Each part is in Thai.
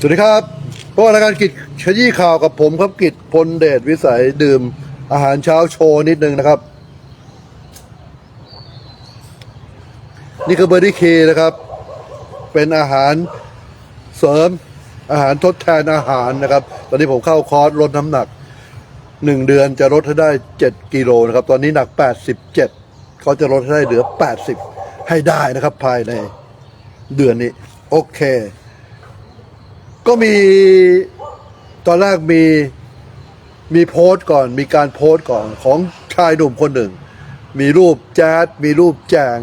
สวัสดีครับพวกรายการกิจขยี้ข่าวกับผมครับกิจพลเดชวิสัยดื่มอาหารเช้าโชว์นิดนึงนะครับ นี่คือเบอร์ดี้เคนะครับ เป็นอาหารเสริมอาหารทดแทนอาหารนะครับ ตอนนี้ผมเข้าคอร์สลดน้ำหนักหนึ่งเดือนจะลดให้ได้เจ็ดกิโลนะครับ ตอนนี้หนักแปดสิบเจ็ดเขาจะลดให้ได้เหลือแปดสิบให้ได้นะครับ ภายในเดือนนี้ โอเค ก็มีตอนแรกมีมีโพสต์ก่อน มีการโพสต์ก่อนของชายหนุ่มคนหนึ่ง มีรูปแจ๊ดมีรูปแจง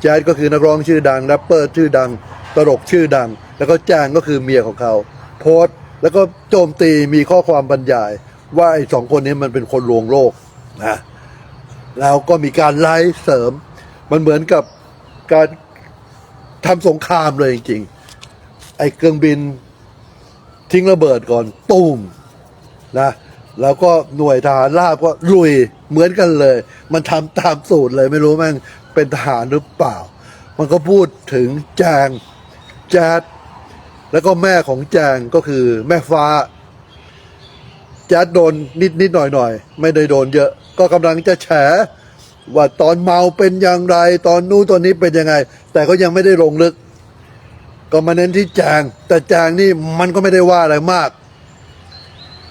แจ๊ดก็คือนักร้องชื่อดังแรปเปอร์ชื่อดัง ตลกชื่อดัง แล้วก็แจงก็คือเมียของเขา โพสต์แล้วก็โจมตีมีข้อความบรรยาย ว่าไอ้สองคนนี้มันเป็นคนลวงโลกนะแล้วก็มีการไลฟ์เสริม มันเหมือนกับการทำสงครามเลยจริงๆไอ้เครื่องบิน ทิ้งระเบิดก่อนตูมนะแล้วก็หน่วยทหารราบก็ลุยเหมือนกันเลย มันทำตามสูตรเลยไม่รู้แม่งเป็นทหารหรือเปล่า มันก็พูดถึงแจงแจ๊ดแล้วก็แม่ของแจงก็คือแม่ฟ้าแจ๊ดโดนนิดนิดหน่อยหน่อยไม่ได้โดนเยอะ ก็กำลังจะแฉว่าตอนเมาเป็นอย่างไร ตอนนู้นตอนนี้เป็นยังไง แต่ก็ยังไม่ได้ลงลึก ก็มาเน้นที่แจง แต่แจงนี่มันก็ไม่ได้ว่าอะไรมาก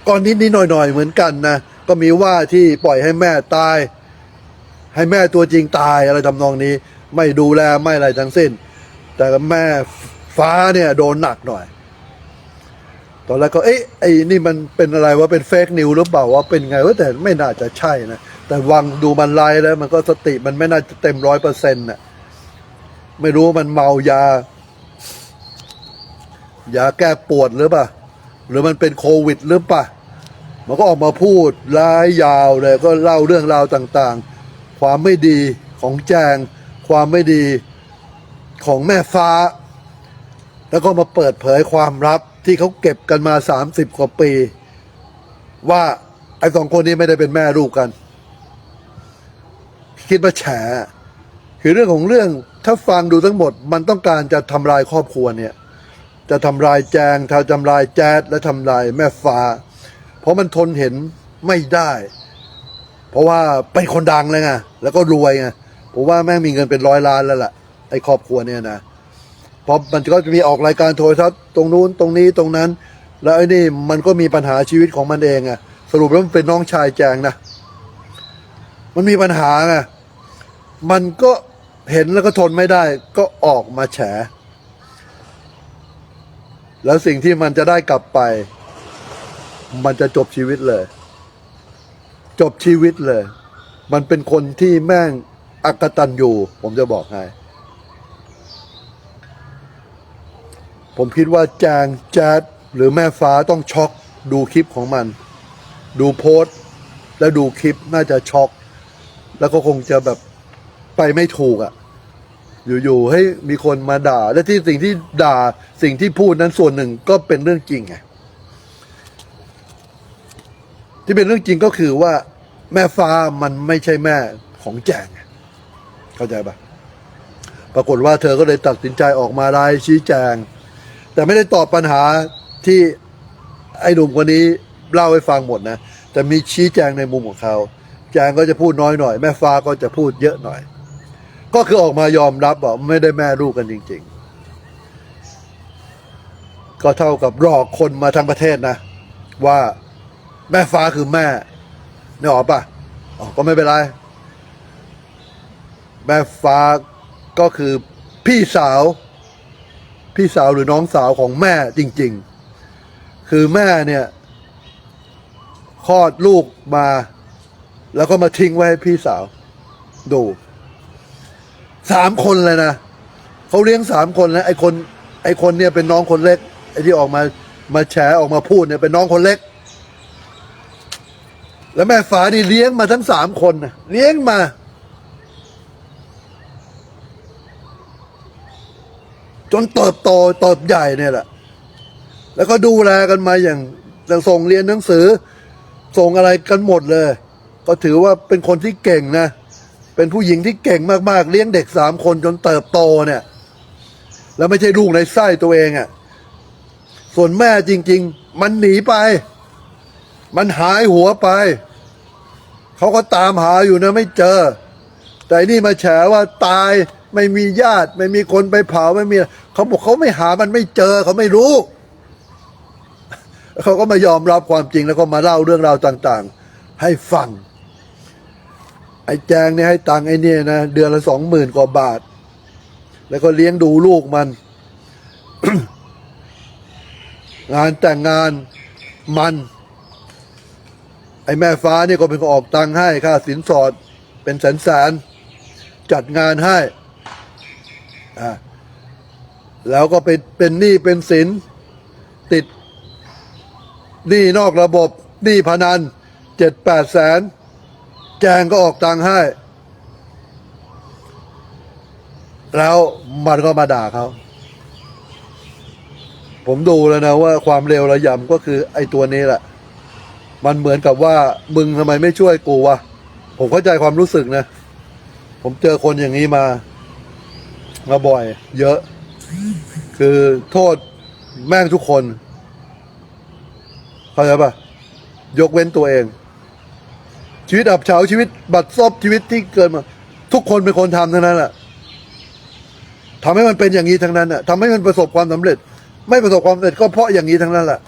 ก่อนนิดนิดหน่อยหน่อยเหมือนกันนะก็มีว่าที่ปล่อยให้แม่ตาย ให้แม่ตัวจริงตายอะไรทำนองนี้ ไม่ดูแลไม่อะไรทั้งสิ้น แต่แม่ฟ้าเนี่ยโดนหนักหน่อย ตอนแรกก็เอ๊ะไอ้นี่มันเป็นอะไรว่าเป็นเฟกนิวหรือเปล่าว่าเป็นไงว่าแต่ไม่น่าจะใช่นะแต่วังดูมันไลฟ์แล้ว มันก็สติมันไม่น่าจะเต็มร้อยเปอร์เซ็นต์น่ะไม่รู้มันเมายา ยาแก้ปวดหรือเปล่าหรือมันเป็นโควิดหรือเปล่ามันก็ออกมาพูดร้ายยาวเลยก็เล่าเรื่องราวต่างๆ ความไม่ดีของแจง ความไม่ดีของแม่ฟ้า แล้วก็มาเปิดเผยความลับที่เขาเก็บกันมาสามสิบกว่าปี ว่าไอ้สองคนนี้ไม่ได้เป็นแม่ลูกกัน คิดว่าแฉคือเรื่องของเรื่องถ้าฟังดูทั้งหมด มันต้องการจะทำลายครอบครัวเนี่ย จะทำลายแจงทำทำลายแจ๊ดและทำลายแม่ฟ้า เพราะมันทนเห็นไม่ได้ เพราะว่าเป็นคนดังเลยไงแล้วก็รวยไงผมว่าแม่งมีเงินเป็นร้อยล้านแล้วล่ะไอ้ครอบครัวเนี่ยนะเพราะมันก็จะมีออกรายการโทรทัศน์ตรงนู้นตรงนี้ตรงนั้น แล้วไอ้นี่มันก็มีปัญหาชีวิตของมันเองอะสรุปแล้วมันเป็นน้องชายแจงนะมันมีปัญหาไงมันก็เห็นแล้วก็ทนไม่ได้ ก็ออกมาแฉ แล้วสิ่งที่มันจะได้กลับไป มันจะจบชีวิตเลย จบชีวิตเลย มันเป็นคนที่แม่งอักตันอยู่ ผมจะบอกให้ ผมคิดว่าแจงแจ๊ดหรือแม่ฟ้าต้องช็อกดูคลิปของมัน ดูโพสต์แล้วดูคลิปน่าจะช็อก แล้วก็คงจะแบบไปไม่ถูกอะ่ะ อยู่ๆให้มีคนมาด่า และที่สิ่งที่ด่าสิ่งที่พูดนั้นส่วนหนึ่งก็เป็นเรื่องจริงไงที่เป็นเรื่องจริงก็คือว่าแม่ฟ้ามันไม่ใช่แม่ของแจงเข้าใจปะปรากฏว่าเธอก็เลยตัดสินใจออกมาไลน์ชี้แจง แต่ไม่ได้ตอบปัญหาที่ไอ้หนุ่มคนนี้เล่าให้ฟังหมดนะ แต่มีชี้แจงในมุมของเขา แจงก็จะพูดน้อยหน่อย แม่ฟ้าก็จะพูดเยอะหน่อย ก็คือออกมายอมรับว่าไม่ได้แม่ลูกกันจริง ๆ ก็เท่ากับหลอกคนมาทั้งประเทศนะ ว่าแม่ฟ้าคือแม่นี่ออกปะอ๋อก็ไม่เป็นไร แม่ฟ้าก็คือพี่สาว พี่สาวหรือน้องสาวของแม่จริง ๆ คือแม่เนี่ยคลอดลูกมา แล้วก็มาทิ้งไว้ให้พี่สาว ดู สามคนเลยนะเขาเลี้ยงสามคนแล้วไอ้คนไอ้คนเนี่ยเป็นน้องคนเล็กไอ้ที่ออกมามาแฉออกมาพูดเนี่ยเป็นน้องคนเล็ก แล้วแม่ฟ้านี่เลี้ยงมาทั้งสามคนนะเลี้ยงมา จนเติบโตเติบใหญ่เนี่ยแหละ แล้วก็ดูแลกันมาอย่างอย่างส่งเรียนหนังสือ ส่งอะไรกันหมดเลย ก็ถือว่าเป็นคนที่เก่งนะ เป็นผู้หญิงที่เก่งมากๆ เลี้ยงเด็กสามคนจนเติบโตเนี่ย แล้วไม่ใช่ลูกในไส้ตัวเองอะ่ะ ส่วนแม่จริง ๆ มันหนีไป มันหายหัวไป เขาก็ตามหาอยู่นะไม่เจอ แต่นี่มาแฉว่าตายไม่มีญาติ ไม่มีคนไปเผาไม่มีเขาบอกเขาไม่หามันไม่เจอเขาไม่รู้ เขาก็มายอมรับความจริงแล้วก็มาเล่าเรื่องราวต่าง ๆ ให้ฟัง ไอ้แจงเนี่ยให้ตังค์ไอ้เนี่ยนะเดือนละสองหมื่นกว่าบาท แล้วก็เลี้ยงดูลูกมัน งานแต่งงานมัน ไอ้แม่ฟ้าเนี่ยก็เป็นคนออกตังค์ให้ค่าสินสอดเป็นแสนแสนจัดงานให้อ่าแล้วก็เป็นเป็นหนี้เป็นสินติดหนี้นอกระบบหนี้พนันเจ็ดแปดแสน จงก็ออกตังค์ให้ แล้วมันก็มาด่าเขาผมดูแล้วนะว่าความเร็วระยำก็คือไอ้ตัวนี้แหละ มันเหมือนกับว่ามึงทำไมไม่ช่วยกูวะ ผมเข้าใจความรู้สึกนะ ผมเจอคนอย่างนี้มา มาบ่อย เยอะ คือโทษแม่งทุกคน เข้าใจปะยกเว้นตัวเอง ชีวิตอับเฉาชีวิตบัดซบชีวิตที่เกิดมา ทุกคนเป็นคนทำทั้งนั้นแหละทำให้มันเป็นอย่างนี้ทั้งนั้นน่ะทำให้มันประสบความสำเร็จ ไม่ประสบความสำเร็จก็เพราะอย่างนี้ทั้งนั้นแหละ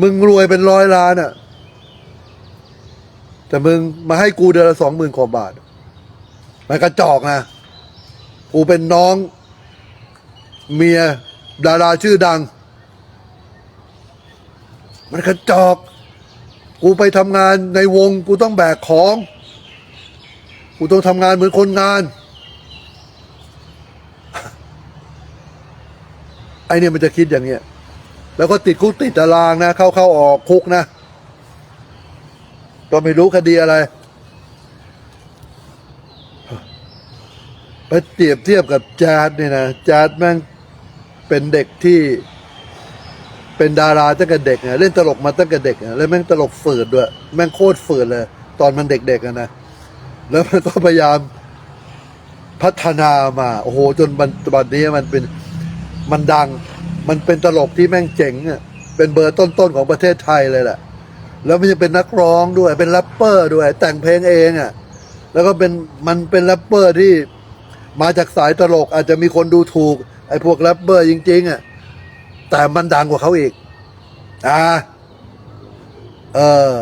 มึงรวยเป็นร้อยล้านอะ แต่มึงมาให้กูเดือนละสองหมื่นกว่าบาท มันกระจอกนะ กูเป็นน้อง เมียดาราชื่อดัง มันกระจอก กูไปทำงานในวงกูต้องแบกของ กูต้องทำงานเหมือนคนงาน ไอเนี่ยมันจะคิดอย่างเงี้ย แล้วก็ติดคุกติดตารางนะ เข้าเข้าออกคุกนะ ก็ไม่รู้คดีอะไร ไปเปรียบเทียบกับแจ๊ดเนี่ยนะแจ๊ดแม่งเป็นเด็กที่ เป็นดาราตั้งแต่เด็กนะเล่นตลกมาตั้งแต่เด็กนะแล้วแม่งตลกฝืดด้วย แม่งโคตรฝืดเลย ตอนมันเด็กๆอะนะแล้วมันก็พยายามพัฒนามาโอ้โหจนมันตอนนี้มันเป็นมันดัง มันเป็นตลกที่แม่งเจ๋งอะเป็นเบอร์ต้นๆของประเทศไทยเลยแหละแล้วมันยังเป็นนักร้องด้วย เป็นแรปเปอร์ด้วย แต่งเพลงเองอะแล้วก็เป็นมันเป็นแรปเปอร์ที่มาจากสายตลกอาจจะมีคนดูถูกไอ้พวกแรปเปอร์จริงๆอะ แต่มันดังกว่าเขาอีกอ่าเออ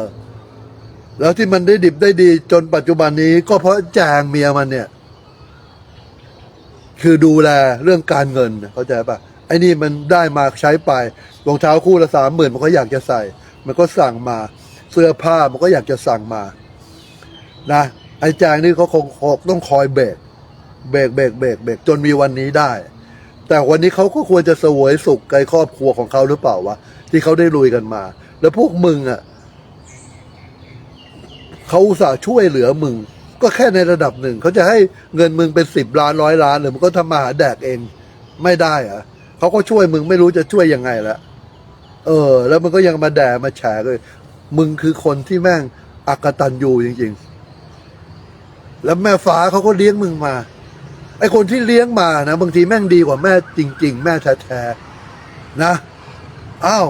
แล้วที่มันได้ดิบได้ดีจนปัจจุบันนี้ ก็เพราะแจงเมียมันเนี่ย คือดูแลเรื่องการเงินเข้าใจปะไอ้นี่มันได้มาใช้ไปรองเท้าคู่ละสามหมื่นมันก็อยากจะใส่ มันก็สั่งมา เสื้อผ้ามันก็อยากจะสั่งมา นะไอ้แจงนี่เขาคงคงต้องคอยเบรกเบรกเบรกเบรกเบรกจนมีวันนี้ได้ แต่วันนี้เขาก็ควรจะสวยสุขในครอบครัวของเขาหรือเปล่าวะที่เขาได้ลุยกันมา แล้วพวกมึงอะเขาอุตส่าห์ช่วยเหลือมึง ก็แค่ในระดับหนึ่งเขาจะให้เงินมึงเป็นสิบล้านร้อยล้านหรือมึงก็ทำมาหาแดกเอง ไม่ได้อะเขาก็ช่วยมึงไม่รู้จะช่วยยังไงละเออ แล้วมันก็ยังมาแดกมาแฉเลย มึงคือคนที่แม่งอักตันยูจริง ๆ แล้วแม่ฟ้าเขาก็เลี้ยงมึงมา อคนที่เลี้ยงมานะบางทีแม่งดีกว่าแม่จริง ๆ แม่แท้ๆนะอ้าว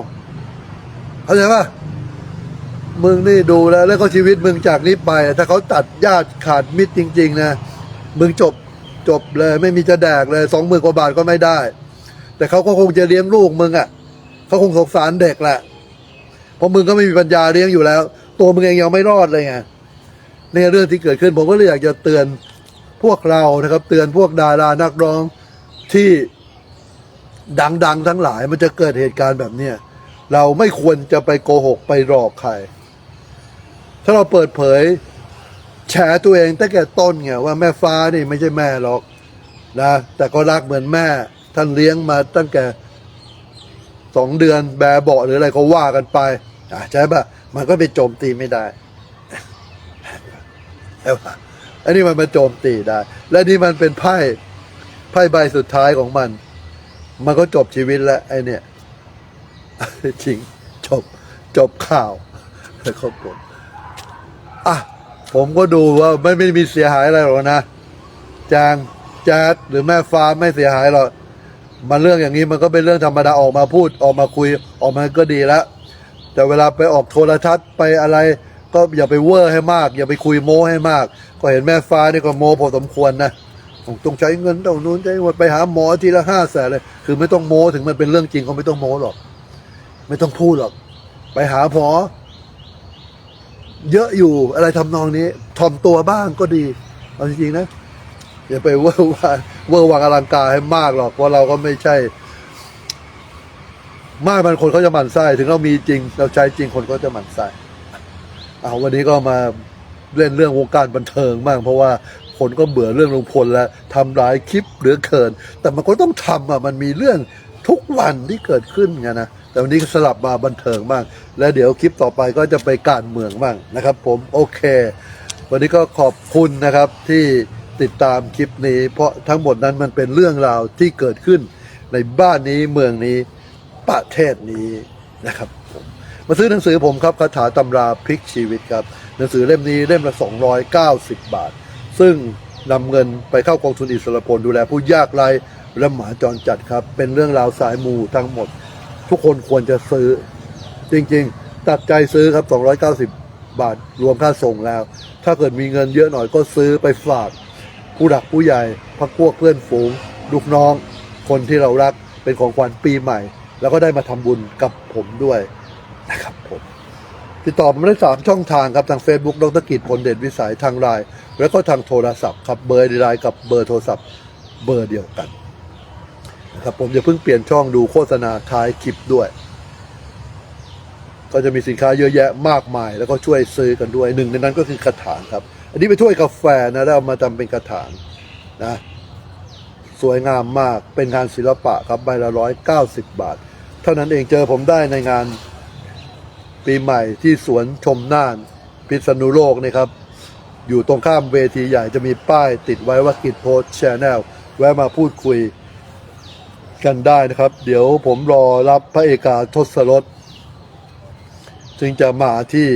เข้าใจป่ะมึงนี่ดูแล้ว แล้วก็ชีวิตมึงจากนี้ไป ถ้าเขาตัดญาติขาดมิตรจริง ๆ นะมึงจบจบเลย ไม่มีจะแดกเลยสองหมื่นกว่าบาทก็ไม่ได้ แต่เขาก็คงจะเลี้ยงลูกมึงอะ่ะเขาคงสงสารเด็กแหละเพราะมึงก็ไม่มีปัญญาเลี้ยงอยู่แล้ว ตัวมึงเองยังไม่รอดเลยไงเนี่ยเรื่องที่เกิดขึ้นผมก็เลยอยากจะเตือน พวกเรานะครับ เตือนพวกดารานักร้องที่ดังๆ ทั้งหลายมันจะเกิดเหตุการณ์แบบเนี้ยเราไม่ควรจะไปโกหกไปหลอกใคร ถ้าเราเปิดเผยแฉตัวเองตั้งแต่ต้นไงว่าแม่ฟ้านี่ไม่ใช่แม่หรอกนะแต่ก็รักเหมือนแม่ ท่านเลี้ยงมาตั้งแต่สองเดือนแบเบาะหรืออะไรก็ว่ากันไปใช่ปะมันก็ไปโจมตีไม่ได้ใช่ปะ อันนี้มันมาโจมตีได้ และนี่มันเป็นไพ่ไพ่ใบสุดท้ายของมัน มันก็จบชีวิตแล้วไอ้เนี่ยจริงจบจบข่าวแล้วก็กดอะผมก็ดูว่าไม่ไม่มีเสียหายอะไรหรอกนะจางแจ๊ดหรือแม่ฟ้าไม่เสียหายหรอกมันเรื่องอย่างนี้มันก็เป็นเรื่องธรรมดาออกมาพูดออกมาคุยออกมาก็ดีแล้ว แต่เวลาไปออกโทรทัศน์ไปอะไร ก็อย่าไปเวอร์ให้มาก อย่าไปคุยโม้ให้มาก ก็เห็นแม่ฟ้านี่ก็โม้พอสมควรนะต้องใช้เงินเท่านู้นใช้หมดไปหาหมอทีละห้าแสนเลย คือไม่ต้องโม้ถึงมันเป็นเรื่องจริงเขาไม่ต้องโม้หรอก ไม่ต้องพูดหรอก ไปหาหมอเยอะอยู่อะไรทำนองนี้ถ่อมตัวบ้างก็ดีเอาจริงๆนะอย่าไปเวอร์ว่าเวอร์วังอลังการให้มากหรอกเพราะเราก็ไม่ใช่ มากมันคนเขาจะหมั่นไส้ถึงเรามีจริง เราใช้จริงคนก็จะหมั่นไส้ เอาวันนี้ก็มาเล่นเรื่องวงการบันเทิงบ้างเพราะว่าคนก็เบื่อเรื่องลุงพลแล้วทำหลายคลิปเหลือเกิน แต่มันก็ต้องทำอะมันมีเรื่องทุกวันที่เกิดขึ้นไงนะแต่วันนี้ก็สลับมาบันเทิงบ้าง และเดี๋ยวคลิปต่อไปก็จะไปการเมืองบ้างนะครับ ผมโอเค วันนี้ก็ขอบคุณนะครับที่ติดตามคลิปนี้ เพราะทั้งหมดนั้นมันเป็นเรื่องราวที่เกิดขึ้น ในบ้านนี้เมืองนี้ประเทศนี้นะครับ มาซื้อหนังสือผมครับคาถาตำราพลิกชีวิตครับ หนังสือเล่มนี้เล่มละ 290 บาท ซึ่งนำเงินไปเข้ากองทุนอิสระพลดูแลผู้ยากไร้และหมาจรจัดครับ เป็นเรื่องราวสายมูทั้งหมด ทุกคนควรจะซื้อ จริงๆ ตัดใจซื้อครับ 290 บาทรวมค่าส่งแล้ว ถ้าเกิดมีเงินเยอะหน่อยก็ซื้อไปฝาก ผู้หลักผู้ใหญ่พักพวกเพื่อนฝูง ลูกน้อง คนที่เรารักเป็นของขวัญปีใหม่ แล้วก็ได้มาทำบุญกับผมด้วย นะครับผมติดต่อผมได้สามช่องทางครับทาง Facebook ดรกิจผลเด่นวิสัยทางไลน์แล้วก็ทางโทรศัพท์ครับเบอร์ไลน์กับเบอร์โทรศัพท์เบอร์เดียวกันนะครับผมจะเพิ่งเปลี่ยนช่องดูโฆษณาท้ายคลิปด้วย ก็จะมีสินค้าเยอะแยะมากมาย แล้วก็ช่วยซื้อกันด้วยหนึ่งในนั้นก็คือกระถางครับ อันนี้เป็นถ้วยกาแฟนะแล้วมาทำเป็นกระถางนะสวยงามมากเป็นงานศิลปะครับใบละร้อยเก้าสิบบาท เท่านั้นเองเจอผมได้ในงาน ปีใหม่ที่สวนชมน่าน พิษณุโลกนี่ครับ อยู่ตรงข้ามเวทีใหญ่จะมีป้ายติดไว้ว่ากิจโพสแชนแนลแวะมาพูดคุยกันได้นะครับ เดี๋ยวผมรอรับพระเอกาทศรสจึงจะมาที่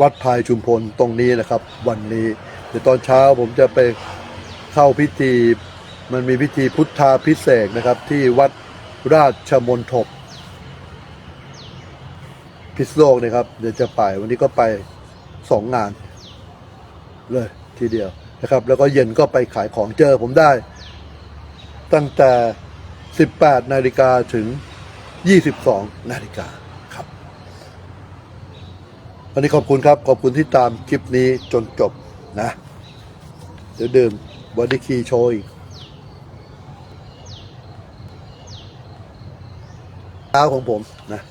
วัดพายชุมพลตรงนี้นะครับ วันนี้เดี๋ยวตอนเช้าผมจะไปเข้าพิธี มันมีพิธีพุทธาพิเศษนะครับ ที่วัดราชมนทบ พิษโลกนะครับ เดี๋ยวจะไปวันนี้ก็ไปสองงาน เลยทีเดียวนะครับ แล้วก็เย็นก็ไปขายของเจอผมได้ ตั้งแต่ 18 นาฬิกาถึง 22 นาฬิกาครับวันนี้ขอบคุณครับ ขอบคุณที่ตามคลิปนี้จนจบนะ เดี๋ยวดื่มบอดี้คีโชยเช้าของผมนะ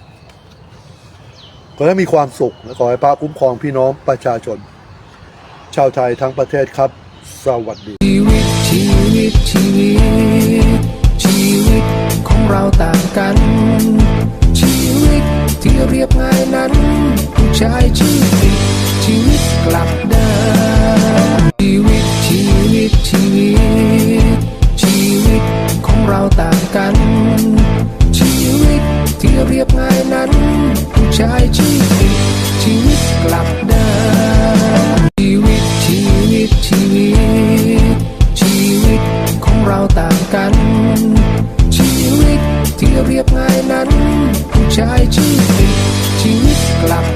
อให้มีความสุขและขอให้พระคุ้มครองพี่น้องประชาชน ชาวไทยทั้งประเทศครับ สวัสดี ชีวิตชีวิตชีวิต ชีวิตของเราต่างกัน ชีวิตที่เรียบง่ายนั้นผู้ชายชีวิตชีวิตกลับ วิ